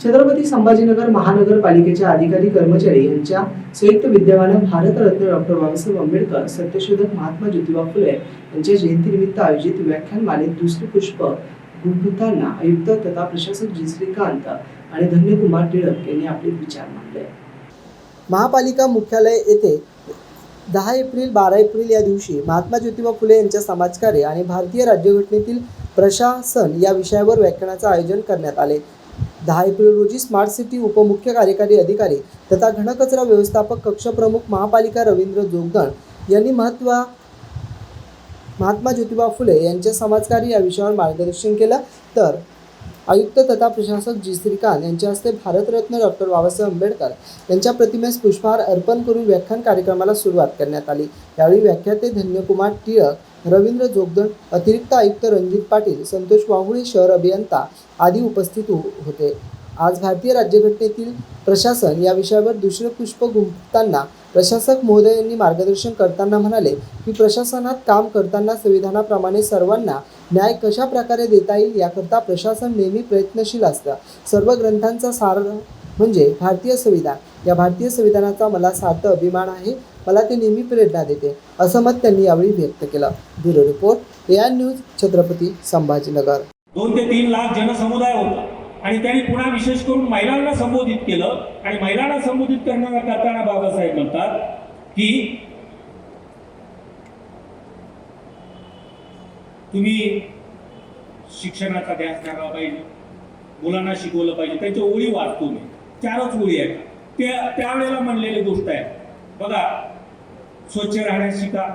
छत्रपती संभाजीनगर महानगरपालिकेच्या अधिकारी कर्मचारी यांच्या संयुक्त विद्यमानं भारतरत्न डॉक्टर बाबासाहेब आंबेडकर सत्यशोधक महात्मा ज्योतिबा फुले यांच्या जयंतीनिमित्त आयोजित व्याख्यानमालेत दुसरे पुष्प गुंफताना आयुक्त तथा प्रशासक जी. श्रीकांत आणि धन्यकुमार टिळक यांनी आपले विचार मांडले. महापालिका मुख्यालय येथे दहा एप्रिल बारा एप्रिल या दिवशी महात्मा ज्योतिबा फुले यांच्या समाजकार्य आणि भारतीय राज्यघटनेतील प्रशासन या विषयावर व्याख्यानाचं आयोजन करण्यात आले. दहा एप्रिल रोजी स्मार्ट सिटी उपमुख्य कार्यकारी अधिकारी तथा घनकचरा व्यवस्थापक कक्षप्रमुख महापालिका रवींद्र जोगदण यांनी महत्त्वा महात्मा ज्योतिबा फुले यांच्या समाजकार्य या विषयावर मार्गदर्शन केलं. तर आयुक्त तथा प्रशासक जी. श्रीकांत यांच्या हस्ते भारतरत्न डॉक्टर बाबासाहेब आंबेडकर यांच्या प्रतिमेस पुष्पहार अर्पण करून व्याख्यान कार्यक्रमाला सुरुवात करण्यात आली. यावेळी व्याख्याते धन्यकुमार टिळक रवींद्र जोगदण अतिरिक्त आयुक्त रणजित पाटील संतोष वाहुळे शहर अभियंता आदी उपस्थित हो-, होते. आज भारतीय राज्यघटनेतील प्रशासन या विषयावर दुसरे पुष्प गुंफताना प्रशासक महोदयांनी मार्गदर्शन करताना म्हणाले की प्रशासनात काम करताना संविधानाप्रमाणे सर्वांना न्याय कशा प्रकारे देता येईल याकरता प्रशासन नेहमी प्रयत्नशील असतं. सर्व ग्रंथांचा सार म्हणजे भारतीय संविधान. या भारतीय संविधानाचा मला सार्थ अभिमान आहे. मला ते नेहमी प्रेरणा देते असं मत त्यांनी यावेळी व्यक्त केलं. Bureau report A news Chhatrapati Sambhajinagar. दोन ते तीन लाख जनसमुदाय होता. आणि त्यांनी पुन्हा विशेष करून महिलांना संबोधित केलं. आणि महिलांना संबोधित करणारा करताना बाबासाहेब म्हणतात की तुम्ही शिक्षणाचा ध्यास धरला पाहिजे. मुलांना शिकवलं पाहिजे. त्यांच्या ओळी वाचतो मी चारच ओळी आहेत. त्या त्यावेळेला म्हणलेली गोष्ट आहे. बघा स्वच्छ राहण्यास शिका.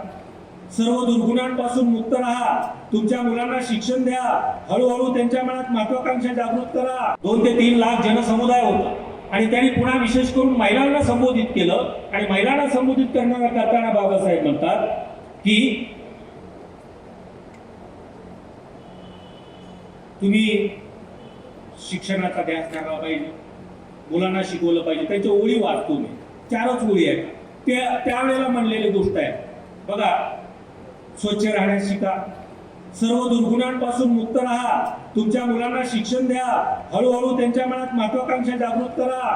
सर्व दुर्गुणांपासून मुक्त राहा. तुमच्या मुलांना शिक्षण द्या. हळूहळू त्यांच्या मनात महत्वाकांक्षा जागृत करा. दोन ते तीन लाख जनसमुदाय होता. आणि त्यांनी पुन्हा विशेष करून महिलांना संबोधित केलं. आणि महिलांना संबोधित करणारा करताना बाबासाहेब म्हणतात की तुम्ही शिक्षणाचा ध्यास धरला पाहिजे. मुलांना शिकवलं पाहिजे. त्यांच्या ओळी वाचतो मी. चारच ओळी आहेत. त्या त्यावेळेला म्हणलेली गोष्ट आहे. बघा स्वच्छ राहण्यास शिका. सर्व दुर्गुणांपासून मुक्त राहा. तुमच्या मुलांना शिक्षण द्या. हळूहळू त्यांच्या मनात महत्वाकांक्षा जागृत करा.